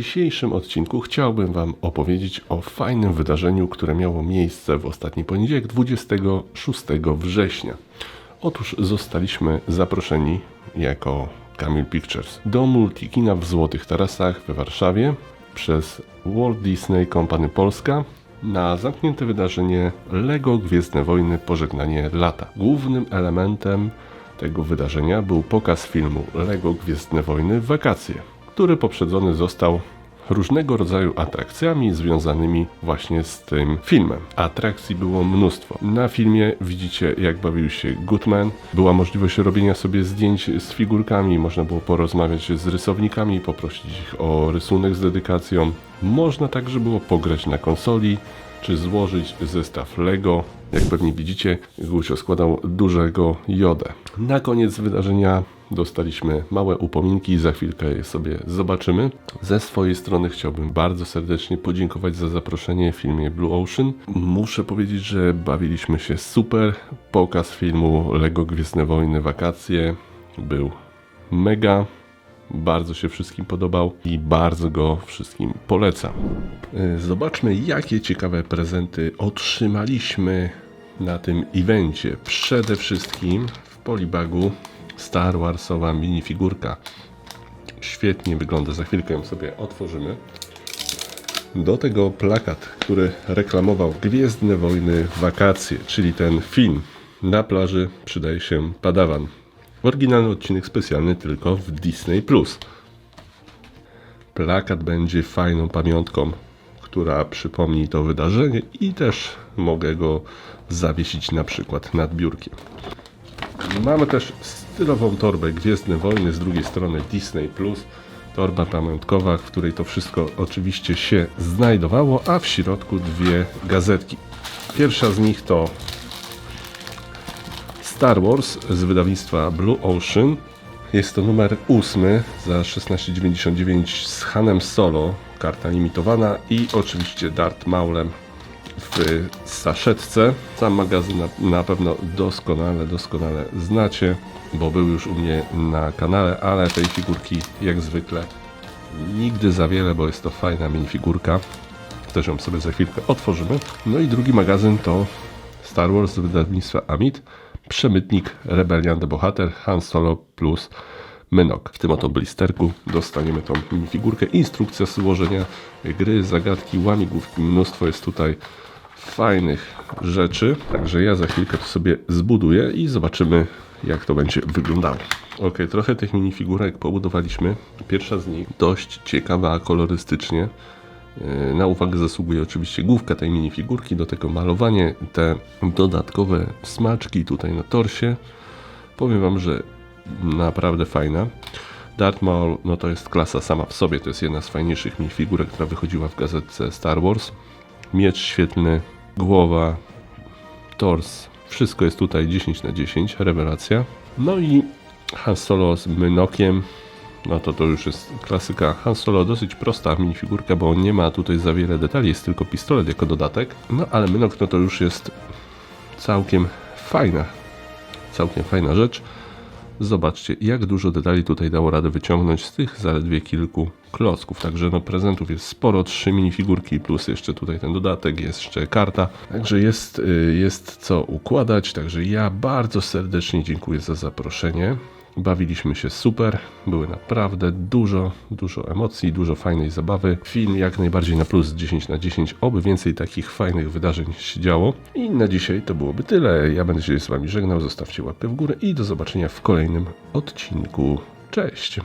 dzisiejszym odcinku chciałbym Wam opowiedzieć o fajnym wydarzeniu, które miało miejsce w ostatni poniedziałek, 26 września. Otóż zostaliśmy zaproszeni jako Camille Pictures do Multikina w Złotych Tarasach we Warszawie przez Walt Disney Company Polska na zamknięte wydarzenie LEGO Gwiezdne Wojny Pożegnanie Lata. Głównym elementem tego wydarzenia był pokaz filmu LEGO Gwiezdne Wojny Wakacje, który poprzedzony został różnego rodzaju atrakcjami związanymi właśnie z tym filmem. Atrakcji było mnóstwo. Na filmie widzicie, jak bawił się Goodman. Była możliwość robienia sobie zdjęć z figurkami, można było porozmawiać z rysownikami, poprosić ich o rysunek z dedykacją. Można także było pograć na konsoli, czy złożyć zestaw Lego. Jak pewnie widzicie, Gusio składał dużego jodę. Na koniec wydarzenia dostaliśmy małe upominki, za chwilkę je sobie zobaczymy. Ze swojej strony chciałbym bardzo serdecznie podziękować za zaproszenie w filmie Blue Ocean. Muszę powiedzieć, że bawiliśmy się super. Pokaz filmu Lego Gwiezdne Wojny Wakacje był mega. Bardzo się wszystkim podobał i bardzo go wszystkim polecam. E, Zobaczmy, jakie ciekawe prezenty otrzymaliśmy na tym evencie. Przede wszystkim w polibagu Star Warsowa minifigurka. Świetnie wygląda, za chwilkę ją sobie otworzymy. Do tego plakat, który reklamował Gwiezdne Wojny Wakacje, czyli ten film. Na plaży przydaje się Padawan. Oryginalny odcinek specjalny tylko w Disney+. Plakat będzie fajną pamiątką, która przypomni to wydarzenie i też mogę go zawiesić na przykład nad biurkiem. Mamy też stylową torbę Gwiezdne Wojny, z drugiej strony Disney+. Torba pamiątkowa, w której to wszystko oczywiście się znajdowało, a w środku dwie gazetki. Pierwsza z nich to Star Wars z wydawnictwa Blue Ocean. Jest to numer ósmy za 16,99 z Hanem Solo, karta limitowana i oczywiście Darth Maulem w saszetce. Sam magazyn na, na pewno doskonale, doskonale znacie, bo był już u mnie na kanale, ale tej figurki jak zwykle nigdy za wiele, bo jest to fajna minifigurka. Też ją sobie za chwilkę otworzymy. No i drugi magazyn to Star Wars z wydawnictwa Amit. Przemytnik Rebellion The Bohater Han Solo plus Mynok. W tym oto blisterku dostaniemy tą minifigurkę. Instrukcja złożenia gry, zagadki, łamigłówki. Mnóstwo jest tutaj fajnych rzeczy. Także ja za chwilkę to sobie zbuduję i zobaczymy jak to będzie wyglądało. Ok, trochę tych minifigurek pobudowaliśmy. Pierwsza z nich dość ciekawa kolorystycznie. Yy, Na uwagę zasługuje oczywiście główka tej minifigurki, do tego malowanie, te dodatkowe smaczki tutaj na torsie. Powiem Wam, że naprawdę fajna. Darth Maul, no to jest klasa sama w sobie, to jest jedna z fajniejszych minifigurek, która wychodziła w gazetce Star Wars. Miecz świetlny, głowa, tors, wszystko jest tutaj 10 na 10, rewelacja. No i Han Solo z Mynokiem, no to to już jest klasyka. Han Solo dosyć prosta minifigurka, bo nie ma tutaj za wiele detali, jest tylko pistolet jako dodatek. No ale Mynok no to już jest całkiem fajna, całkiem fajna rzecz. Zobaczcie, jak dużo detali tutaj dało radę wyciągnąć z tych zaledwie kilku klocków. Także no prezentów jest sporo, trzy minifigurki plus jeszcze tutaj ten dodatek, jeszcze karta. Także jest, y, jest co układać. Także ja bardzo serdecznie dziękuję za zaproszenie. Bawiliśmy się super, były naprawdę dużo, dużo emocji, dużo fajnej zabawy. Film jak najbardziej na plus 10 na 10, oby więcej takich fajnych wydarzeń się działo. I na dzisiaj to byłoby tyle. Ja będę się z Wami żegnał, zostawcie łapkę w górę i do zobaczenia w kolejnym odcinku. Cześć!